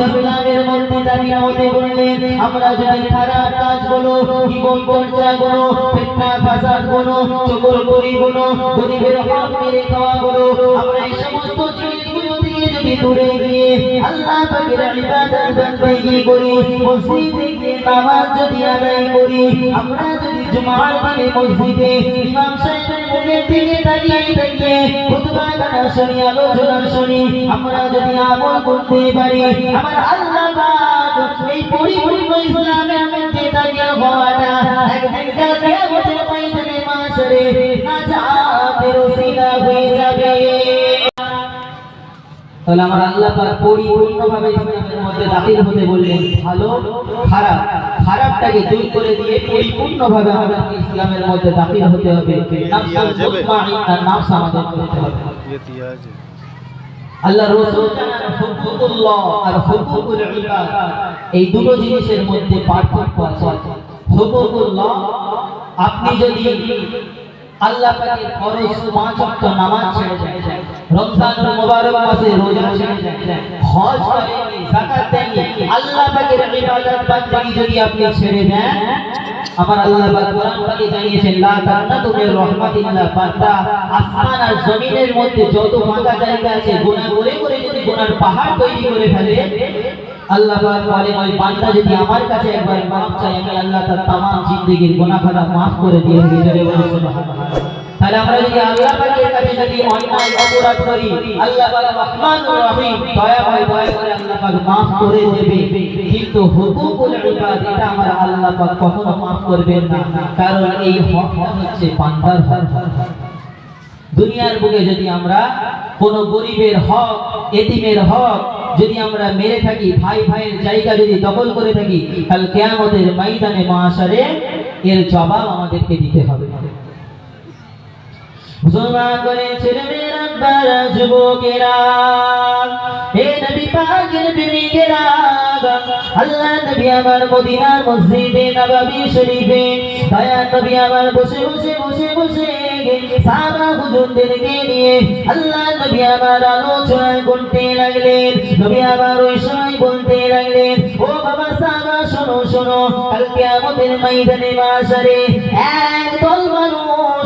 ইসলামের মধ্যে দাঁড়িয়ে হতে বললেন আমরা যদি খারাপ কাজগুলো, জীবন চর্চাগুলো, ফিতনা ফাসাদ চকর করি গরিবের হক মেরে খাওয়া আমরা এই সমস্ত জিনিসগুলো থেকে যদি দূরে গিয়ে আল্লাহ পাকের ইবাদত বন্দী করি, মসজিদে গিয়ে নামাজ যদি আদায় করি, আমরা জুমার দিনে মসজিদে ইমাম সাহেবের মুখের দিকে দাঁড়িয়ে দাঁড়িয়ে খুতবা গানা শুনি, আলোচনা শুনি। আমরা যদি আমল করতে পারি, আমার আল্লাহ পাক এই পরিপূর্ণ ইসলামের মধ্যে দাঁড়িয়ে হওয়াটা একদিন কাছে বসে পাইতে মাসরে নাজাতের ওসিলা হয়ে যাবে। তাহলে আমার আল্লাহ পাক পরিপূর্ণভাবে ইসলামের মধ্যে দাখিল হতে বললেন, ভালো, খারাপ? খারাপটাকে দূর করে দিয়ে পরিপূর্ণভাবে আমাদেরকে ইসলামের মধ্যে দাখিল হতে হবে। আল্লাহ আর এই দুটো জিনিসের মধ্যে পার্থক্য আপনি যদি আল্লাহ নামাজ ছেড়ে দেন মুবারক মাসে রোজা ছেড়ে হজ যাকাত দেননি আল্লাহ পাকের ইবাদত বান্দাগি যদি আপনি ছেড়ে দেন আমার আল্লাহ পাক কোরআন পাকে জানিয়েছেন লা তাকনাতু মির রাহমাতিল্লাহ বান্দা আসমান আর জমিনের মধ্যে যত ফাঁকা জায়গা আছে গুনাহ করে করে যদি গুনার পাহাড় তৈরি করে ফেলে আল্লাহ পাক বলেন ওই বান্দা যদি আমার কাছে একবার মাফ চায় আমি আল্লাহ তার तमाम জিন্দেগীর গুনাহ খাতা maaf করে দিয়ে দিই জোরে বলে সুবহানাল্লাহ তাহলে আমরা যদি আল্লাহ পাকের কাছে যদি অন্যায় অপরাধ করি, আল্লাহ পাক রহমানুর রহিম দয়া করে আল্লাহ পাক maaf করে দেবে। কিন্তু এটা আল্লাহ পাক কখনো maaf করবেন না। কারণ এই হচ্ছে বান্দার হক। দুনিয়ার বুকে যদি আমরা কোন গরিবের হক, এতিমের হক যদি আমরা মেরে থাকি, ভাই ভাইয়ের জায়গা যদি দখল করে থাকি কাল কেয়ামতের ময়দানে মহাশারে এর জবাব আমাদেরকে দিতে হবে। মুসলমান করে ছেলে মেয়েরা বারা যুবকেরা। হে নবী পাকের প্রেমিকেরা, আল্লাহ নবী আমার মদিনার মসজিদে নববী শরীফে, দয়া নবী আমার বসে বসে বসে বসে সাহাবা হুজুরদেরকে নিয়ে আল্লাহ নবী আমার আলোচনা করতে লাগলেন, নবী আমার ওই সময় বলতে লাগলেন, ও বাবা সাহাবা, শোনো শোনো কালকে আমাদের ময়দানে মাসারে এক দল মানুষ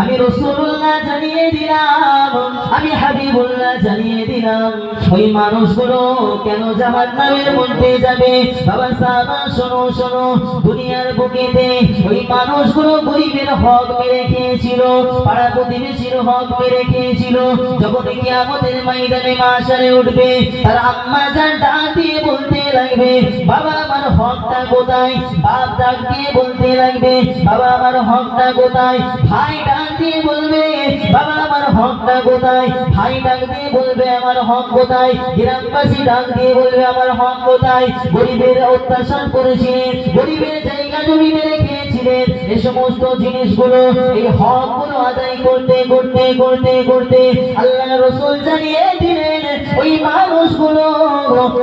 আমি রাসূলুল্লাহ জানিয়ে দিলাম, আমি হাবিবুল্লাহ জানিয়ে দিলাম, ওই মানুষগুলো কেন জাহান্নামের মধ্যে যাবে? বাবা সাহাবা, শোনো শোনো, দুনিয়ার বুকেতে ওই মানুষগুলো গরিবের হক মেরে খেয়েছিল, পাড়া প্রতিবেশীর হক মেরে খেয়েছিল। যখন কিয়ামতের ময়দানে মাশারে উঠবে, তার আম্মা জান ডাক দিয়ে বলতে লাগবে। বাবা আমার হকটা কোথায়? বাপ ডাক দিয়ে বলতে লাগবে, বাবা আমার হকটা কোথায়? ভাই ডাক দিয়ে বলবে, বাবা আমার হকটা কোথায়? ভাই ডাক দিয়ে বলবে, আমার হক কোথায়? গ্রামবাসী ডাক দিয়ে বলবে, আমার হক কোথায়? গরিবের অত্যাচার করেছে, গরিবের জায়গা জমি মেরে খেয়েছিলেন এই সমস্ত জিনিসগুলো, এই হকগুলো আদায় করতে করতে করতে করতে আল্লাহ রসুল জানিয়ে দিলেন, ওই মানুষগুলো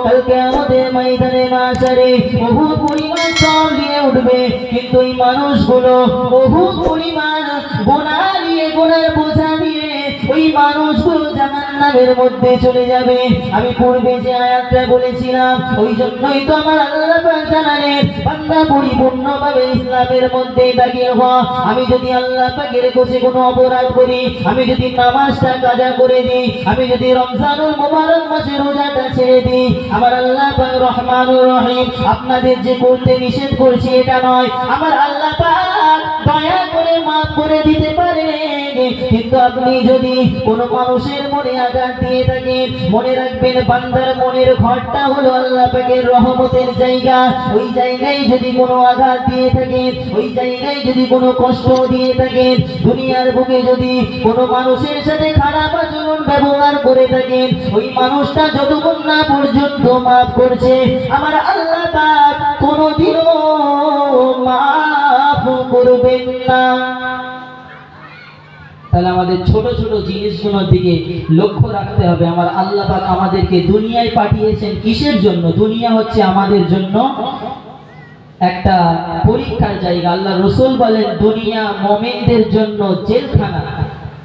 কালকে আমাদের ময়দানে মাসারে বহু পরিমাণ সব নিয়ে উঠবে, কিন্তু এই মানুষগুলো বহু পরিমাণ গোনা নিয়ে, গোনার বোঝা নিয়ে ওই মানুষগুলো জাহান্নামের মধ্যে চলে যাবে। আমি পূর্বে যে আয়াতটা বলেছিলাম ওই জন্যই তো আমার আল্লাহ জানালেন, বান্দা পরিপূর্ণভাবে ইসলামের মধ্যে দাঁড়িয়ে হওয়া আমি যদি আল্লাহ পাকের কাছে কোনো অপরাধ করি, আমি যদি নামাজটা কাজা করে দিই, আমি যদি রমজানুল মুবারক মাসে রোজাটা ছেড়ে দিই, আমার আল্লাহ পাক রহমানুর রহিম আপনাদের যে করতে নিষেধ করছি এটা নয়, আমার আল্লাহ পাক দয়া করে মাফ করে দিতে পারে কিন্তু আপনি যদি কোনো মানুষের মনে আঘাত দিয়ে থাকেন মনে রাখবেন, বান্দার মনের ঘরটা হলো আল্লাহ পাকের রহমতের জায়গা। ওই জায়গায় যদি কোনো আঘাত দিয়ে থাকেন ওই জায়গায় যদি কোনো কষ্ট দিয়ে থাকে, দুনিয়ার বুকে যদি কোনো মানুষের সাথে খারাপ আচরণ ব্যবহার করে থাকেন ওই মানুষটা যতক্ষণ না পর্যন্ত মাফ করছে, আমার আল্লাহ পাক কোনোদিনও মাফ করবেন না। তাহলে আমাদের ছোট ছোট জিনিসগুলোর দিকে লক্ষ্য রাখতে হবে। আমার আল্লাহ পাক আমাদেরকে দুনিয়ায় পাঠিয়েছেন কিসের জন্য? দুনিয়া হচ্ছে আমাদের জন্য একটা পরীক্ষার জায়গা। আল্লাহ রসুল বলেন, দুনিয়া মোমেনদের জন্য জেলখানা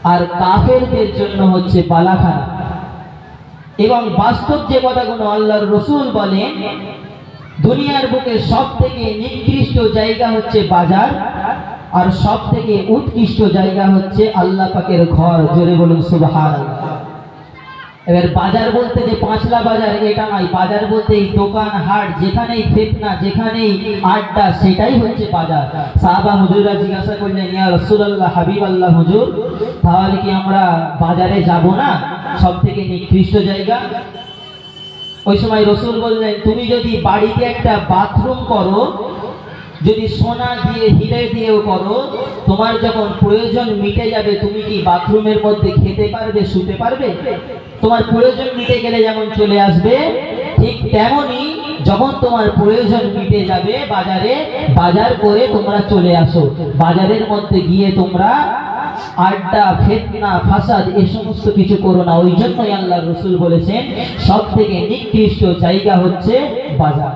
আর কাফেরদের জন্য হচ্ছে বালাখানা। এবং বাস্তব যে কথাগুলো আল্লাহর রসুল বলেন, দুনিয়ার বুকে সব থেকে নিকৃষ্ট জায়গা হচ্ছে বাজার। আর সব থেকে উৎকৃষ্ট জায়গা হচ্ছে আল্লাহ পাকের ঘর, জোরে বলুন সুবহান এবার বাজার বলতে যে পাঁচলা বাজার, এটা নয়। বাজার বলতে এই দোকান, হাট, যেখানেই ফেতনা যেখানেই আড্ডা, সেটাই হচ্ছে বাজার। সাহাবা হুজুররা জিজ্ঞাসা করলেন, ইয়া রাসূলুল্লাহ হাবিব আল্লাহ হুজুর, তাহলে কি আমরা বাজারে যাব না? সব থেকে নিকৃষ্ট জায়গা? ওই সময় রসুল বললেন, তুমি যদি বাড়িতে একটা বাথরুম করো যদি সোনা দিয়ে, হিরে দিয়েও করো, তোমার যখন প্রয়োজন মিটে যাবে, তুমি কি বাথরুমের মধ্যে খেতে পারবে, শুতে পারবে? তোমার প্রয়োজন মিটে গেলে যেমন চলে আসবে, ঠিক তেমনি যখন তোমার প্রয়োজন মিটে যাবে বাজারে, বাজার করে তোমরা চলে আসো। বাজারের মধ্যে গিয়ে তোমরা আড্ডা, ফেতনা, ফাসাদ, এ সমস্ত কিছু করো না। ওই জন্যই আল্লাহ রসুল বলেছেন সব থেকে নিকৃষ্ট জায়গা হচ্ছে বাজার।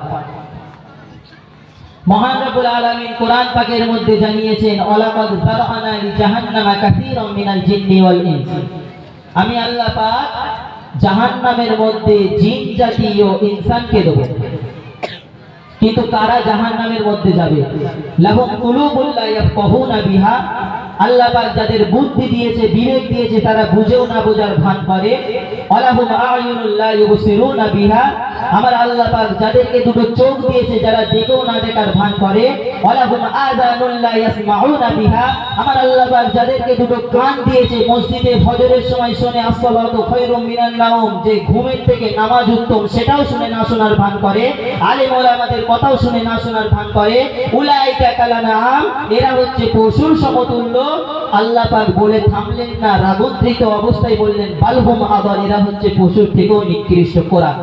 মহান রব্বুল আলামিন কোরআন পাকের মধ্যে জানিয়েছেন, ওয়ালাকাদ যারআনা লি জাহান্নামা কাসীরাম মিনাল জিন্নি ওয়াল ইনস। আমি আল্লাহ পাক জাহান্নামের মধ্যে জিন জাতি ও ইনসানকে দেব। কিন্তু কারা জাহান্নামের মধ্যে যাবে? লাহুম কুলুবুল লা ইয়াফকাহুনা বিহা। আল্লাহ পাক যাদের বুদ্ধি দিয়েছে, বিবেক দিয়েছে, তারা বুঝেও না বোঝার ভান করে। আলাহুম আয়ুনুল লা ইউবসিরুনা বিহা। আমার আল্লাহ পাক যাদেরকে দুটো চোখ দিয়েছে, যারা দেখেও না দেখার ভান করে আলাহুম আযানুল লা ইয়াসমাউনা বিহা। আমার আল্লাহ পাক যাদেরকে দুটো কান দিয়েছে, মসজিদে ফজরের সময় শুনে, আসসালাতু খায়রুম মিনান নাওম, যে ঘুমের থেকে নামাজ উত্তম, সেটাও শুনে না শোনার ভান করে আলেম ওলামাদের কথাও শুনে না শোনার ভান করে, উলাইকা কালানাম এরা হচ্ছে পশুর সমতুল্য। আল্লাহ পাক বলে থামলেন না রাগদ্রিত অবস্থায় বললেন, বালহুম আবার এরা হচ্ছে পশুর থেকেও নিকৃষ্ট কোরআন।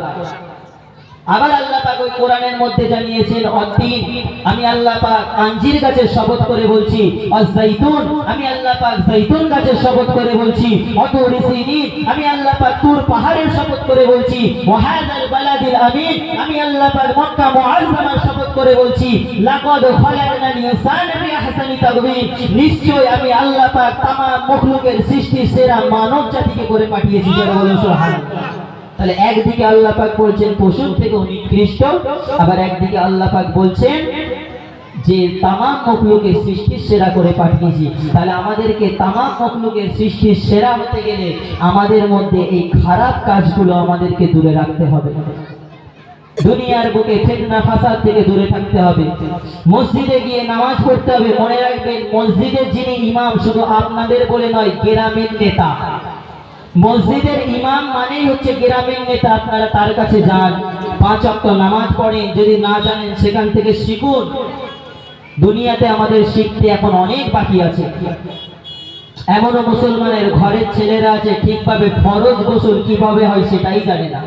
আবার আল্লাহ পাক ওই কোরআনের মধ্যে জানিয়েছেন, অদ্দিন, আমি আল্লাহ পাক কাঞ্জির কাছে শপথ করে বলছি অজাইতুন আমি আল্লাহ পাক জাইতুন কাছে শপথ করে বলছি অতরিসিনি আমি আল্লাহ পাক তুর পাহাড়ের শপথ করে বলছি, ওয়াহাদাল বালাদিল আমিন, আমি আল্লাহ পাক মক্কা মুআজ্জামার শপথ করে বলছি, লাকাদ খালাকনা ইনসান বি আহসানি তাকবীর, নিশ্চয় আমি আল্লাহ পাক তাম মখলুকের সৃষ্টি সেরা মানব জাতিকে করে পাঠিয়েছি যারা বলেন সুবহানাল্লাহ। তাহলে একদিকে আল্লাহ পাক বলছেন পশুর থেকে নিকৃষ্ট আবার একদিকে আল্লাহ পাক বলছেন যে তামাম মখলুকের সৃষ্টির সেরা করে পাঠিয়েছি। তাহলে আমাদেরকে তামাম মখলুকের সৃষ্টির সেরা হতে গেলে আমাদের মধ্যে এই খারাপ কাজগুলো আমাদেরকে দূরে রাখতে হবে। দুনিয়ার বুকে ফেতনা, ফাসাদ থেকে দূরে থাকতে হবে। মসজিদে গিয়ে নামাজ পড়তে হবে। মনে রাখবেন মসজিদের যিনি ইমাম শুধু আপনাদের বলে নয়, গ্রামের নেতা। মসজিদের ইমাম মানেই হচ্ছে গ্রামের নেতা। আপনারা তার কাছে যান। পাঁচ অক্ট নামাজ পড়েন। যদি না জানেন, সেখান থেকে শিখুন। দুনিয়াতে আমাদের শিখতে এখন অনেক বাকি আছে। এমনও মুসলমানের ঘরের ছেলেরা আছে, ঠিকভাবে ফরজ গোসল কীভাবে হয় সেটাই জানে না।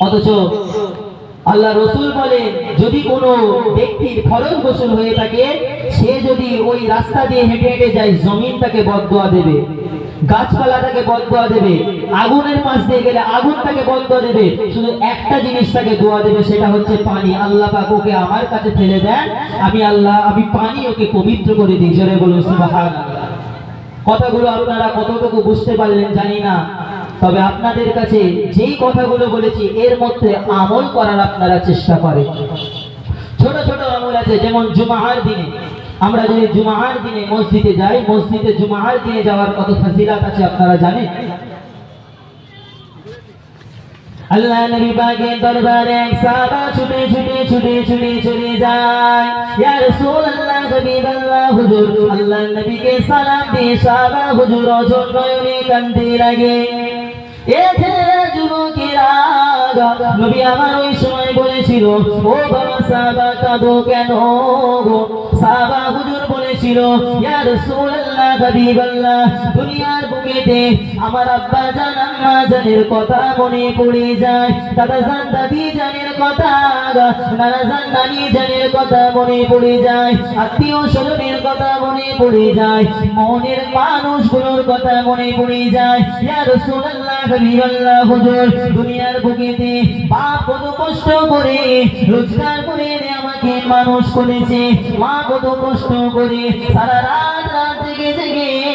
অথচ আল্লাহ রসুল বলেন, যদি কোনো ব্যক্তির ফরজ গোসল হয়ে থাকে, সে যদি ওই রাস্তা দিয়ে হেঁটে হেঁটে যায় জমিন তাকে বদোয়া দেবে। গাছপালা তাকে বদোয়া দেবে। আগুনের পাশ দিয়ে গেলে আগুন তাকে বদোয়া দেবে। শুধু একটা জিনিস তাকে দোয়া দেবে, সেটা হচ্ছে পানি। আল্লাহ পাক ওকে আমার কাছে ফেলে দেন। আমি আল্লাহ, আমি পানি ওকে পবিত্র করে দিই। জোরে বলুন, সুবহানাল্লাহ। কথাগুলো আপনারা কতটুকু বুঝতে পারলেন জানি না। তবে আপনাদের কাছে যেই কথাগুলো বলেছি, এর মধ্যে আমল করার আপনারা চেষ্টা করেন। ছোট ছোট আমল আছে, যেমন জুমাহার দিনে। আমরা যদি জুমাহার দিনে মসজিদে যাই, মসজিদে জুমাহার দিনে যাওয়ার কত ফাজিলাত আছে আপনারা জানেন? আমার ওই সময় বলেছিল, ও বাবা, সাহাবা কাঁদো কেন গো? সাহাবা বলেছিল ইয়া রাসূলুল্লাহ, হাবিবাল্লাহ, দুনিয়ার বুকেতে আমার আব্বা জান, আম্মা জানের কথা মনে পড়ে যায়। দাদা জান, দাদি জানের কথা নানা জান, নানি জানের কথা মনে পড়ে যায়। আত্মীয় স্বজনের কথা মনে পড়ে যায়। মনের মানুষগুলোর কথা মনে পড়ে যায়। ইয়া রাসূলুল্লাহ, হাবিবাল্লাহ, হুজুর, দুনিয়ার বুকেতে বাপ কত কষ্ট করে রোজগার করে আমাকে মানুষ করেছে। মা কত কষ্ট করে সারা রাত রাত জেগে জেগে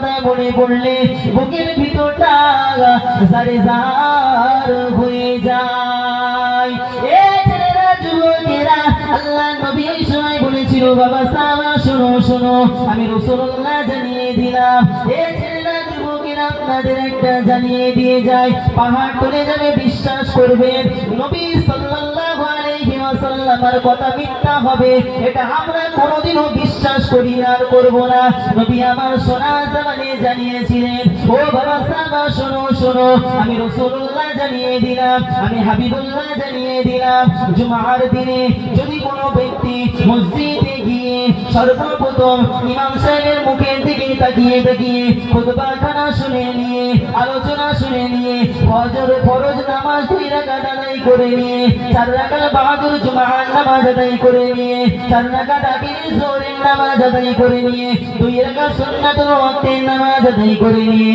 মনে পড়লে বুকের ভিতরটা সারে জার হয়ে যায়। এ ছেলেরা, যুবকেরা, আল্লাহ নবী এই সময় বলেছিল, বাবা সাবা শোনো শোনো, আমি রসুল্লাহ জানিয়ে দিলাম। এ ছেলেরা, যুবকেরা আপনাদের একটা জানিয়ে দিয়ে যায়, পাহাড় তুলে যাবে, বিশ্বাস করবেন, নবী সাল্লাল্লাহু আলাইহি কথা মিথ্যা হবে, এটা আমরা কোনোদিনও বিশ্বাস করি আর করব না। নবী আমার সোনা জানিয়েছিলেন ও বাবা, সাবা, শোনো শোনো। আমি রাসূলুল্লাহ জানিয়ে দিলাম, আমি হাবিবুল্লাহ জানিয়ে দিলাম, জুমার দিনে যদি কোনো ব্যক্তি মসজিদে গিয়ে সর্বপ্রথম ইমাম সাহেবের মুখের দিকে তাকিয়ে তাকিয়ে খুতবাখানা শুনে নিয়ে, আলোচনা শুনে নিয়ে, ফজর, ফরজ নামাজ দুই রাকাত আদায় করে নিয়ে, চার রাকাত বাহাদুর জুমার নামাজ আদায় করে নিয়ে, চার রাকাত আখির জোহরের নামাজ আদায় করে নিয়ে, দুই রাকাত সুন্নাতুল ওয়াক্তের নামাজ আদায় করে নিয়ে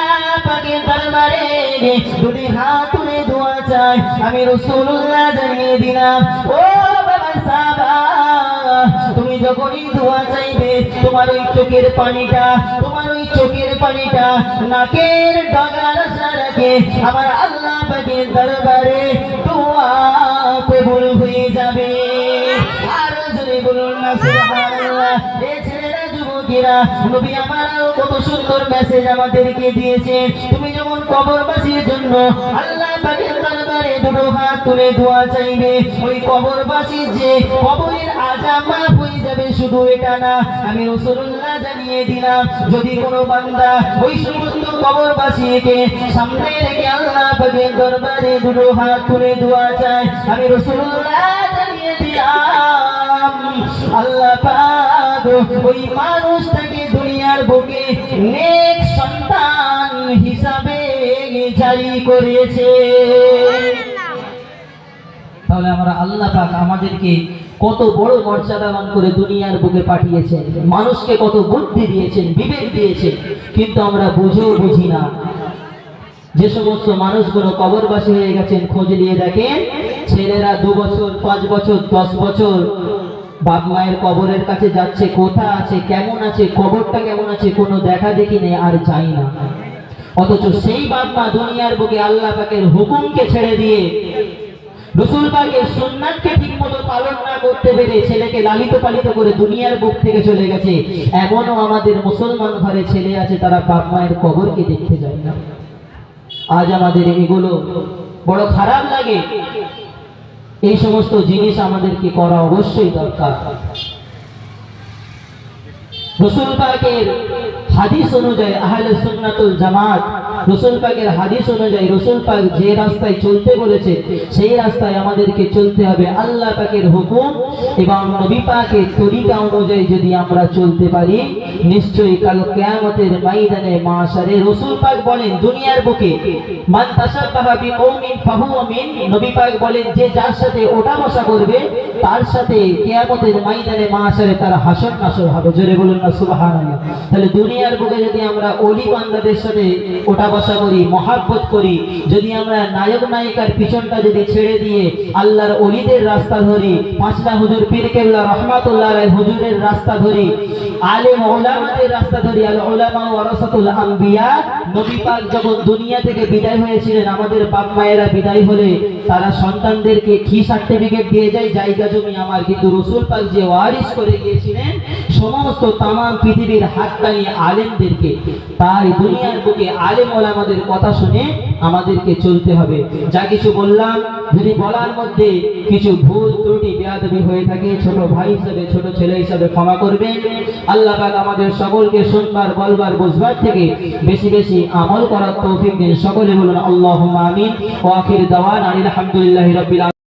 পাকের দরবারে দুটি হাত তুলে দোয়া চাই। আমি রাসূলুল্লাহ জানিয়ে দিলাম, ও বাবা সাবা, তুমি যখনই দোয়া চাইবে, তোমার ওই চোখের পানিটা, তোমার ওই চোখের পানিটা নাকের ডগার সারাকে আমার আল্লাহ পাকের দরবারে দোয়া কবুল হয়ে যাবে। আর যদি বলুন না, সুবহানাল্লাহ। এ নবী আমার কত সুন্দর মেসেজ আমাদেরকে দিয়েছে তুমি যেমন কবরবাসীর জন্য আল্লাহ পাকের দরবারে দুটো হাত তুলে দোয়া চাইবে, ওই কবরবাসীর যে কবরের আজাব মাফ হয়ে যাবে শুধু এটা না, আমি রাসূলুল্লাহ জানিয়ে দিলাম, যদি কোনো বান্দা ওই সমস্ত কবরবাসীকে সামনে রেখে আল্লাহ পাকের দরবারে দুটো হাত তুলে দোয়া চায়, আমি রাসূলুল্লাহ জানিয়ে দিলাম, আল্লাহ পাক ওই মানুষটাকে দুনিয়ার বুকে নেক সন্তান হিসাবে জারি করেছে তাহলে আমরা আল্লাহ পাক আমাদেরকে কত বড় মর্যাদা মর্যাদাবান করে দুনিয়ার বুকে পাঠিয়েছেন। মানুষকে কত বুদ্ধি দিয়েছেন, বিবেক দিয়েছেন, কিন্তু আমরা বুঝেও বুঝি না। যে সমস্ত মানুষগুলো কবরবাসী হয়ে গেছেন, খোঁজ নিয়ে দেখেন, ছেলেরা দু বছর, পাঁচ বছর, দশ বছর বাপ মায়ের কবরের কাছে যাচ্ছে কোথা আছে, কেমন আছে, কবরটা কেমন আছে, কোনো দেখা দেখি নেই, আর চাই না। অথচ সেই বাপ মা দুনিয়ার বুকে আল্লাহ পাকের হুকুমকে ছেড়ে দিয়ে ঠিক মতো পালন না করতে পেরে ছেলেকে লালিত পালিত করে দুনিয়ার থেকে চলে গেছে আমাদের মুসলমান ঘরে ছেলে আছে, তারা বাপ মায়ের দেখতে যায় না। আজ আমাদের এগুলো বড় খারাপ লাগে। এই সমস্ত জিনিস আমাদেরকে করা অবশ্যই দরকার। হাদিস অনুযায়ী আহলে সুন্নাতুল জামাত রসুল পাকের হাদিস অনুযায়ী, রসুল পাক যে রাস্তায় চলতে বলেছে, সেই রাস্তায় আমাদেরকে চলতে হবে। আল্লাহ পাকের হুকুম এবং নবী পাকের তরিকা অনুযায়ী যদি আমরা চলতে পারি, নিশ্চয়ই কাল কিয়ামতের ময়দানে মাশারে রসুল পাক বলেন দুনিয়ার বুকে, মান ফাহুয়া মিন। নবী পাক বলেন, যে যার সাথে ওঠা বসা করবে, তার সাথে কিয়ামতের ময়দানে মাশারে তার হাসর নাসর হবে। জোরে বলুন না, সুবহানাল্লাহ। তাহলে দুনিয়ার বুকে যদি আমরা ওলি বান্দাদের সাথে ওঠা ভালোবাসা করি, মহাব্বত করি। যদি আমরা নায়ক নায়িকার পিছনটা যদি ছেড়ে দিয়ে আল্লাহর অলিদের রাস্তা ধরি, পাঁচটা হুজুর পীর কেবলা হুজুরের রাস্তা ধরি, আলেম ওলামাদের রাস্তা ধরি, আল নবী পাক যখন দুনিয়া থেকে বিদায় হয়েছিলেন, আমাদের বাপ মায়েরা বিদায় হলে তারা সন্তানদেরকে কি সার্টিফিকেট দিয়ে যায়, জায়গা জমি আমার। কিন্তু রসুল পাক যে ওয়ারিস করে গিয়েছিলেন, সমস্ত তামাম পৃথিবীর হাক্কানি আলেমদেরকে, তাই দুনিয়ার বুকে আলেম ওলামাদের কথা শুনে আমাদেরকে চলতে হবে। যা কিছু বললাম, যদি বলার মধ্যে কিছু ভুল, ত্রুটি, বেয়াদবি হয়ে থাকে, ছোট ভাই হিসেবে, ছোট ছেলে হিসেবে ক্ষমা করবেন। আল্লাহ পাক আমাদের সকলকে শুনবার, বলবার, বুঝবার থেকে বেশি বেশি আমল করার তৌফিক দিন। সকলে বলুন আল্লাহ আমিন। আখির দাওয়ান আলহামদুলিল্লাহি আলামিন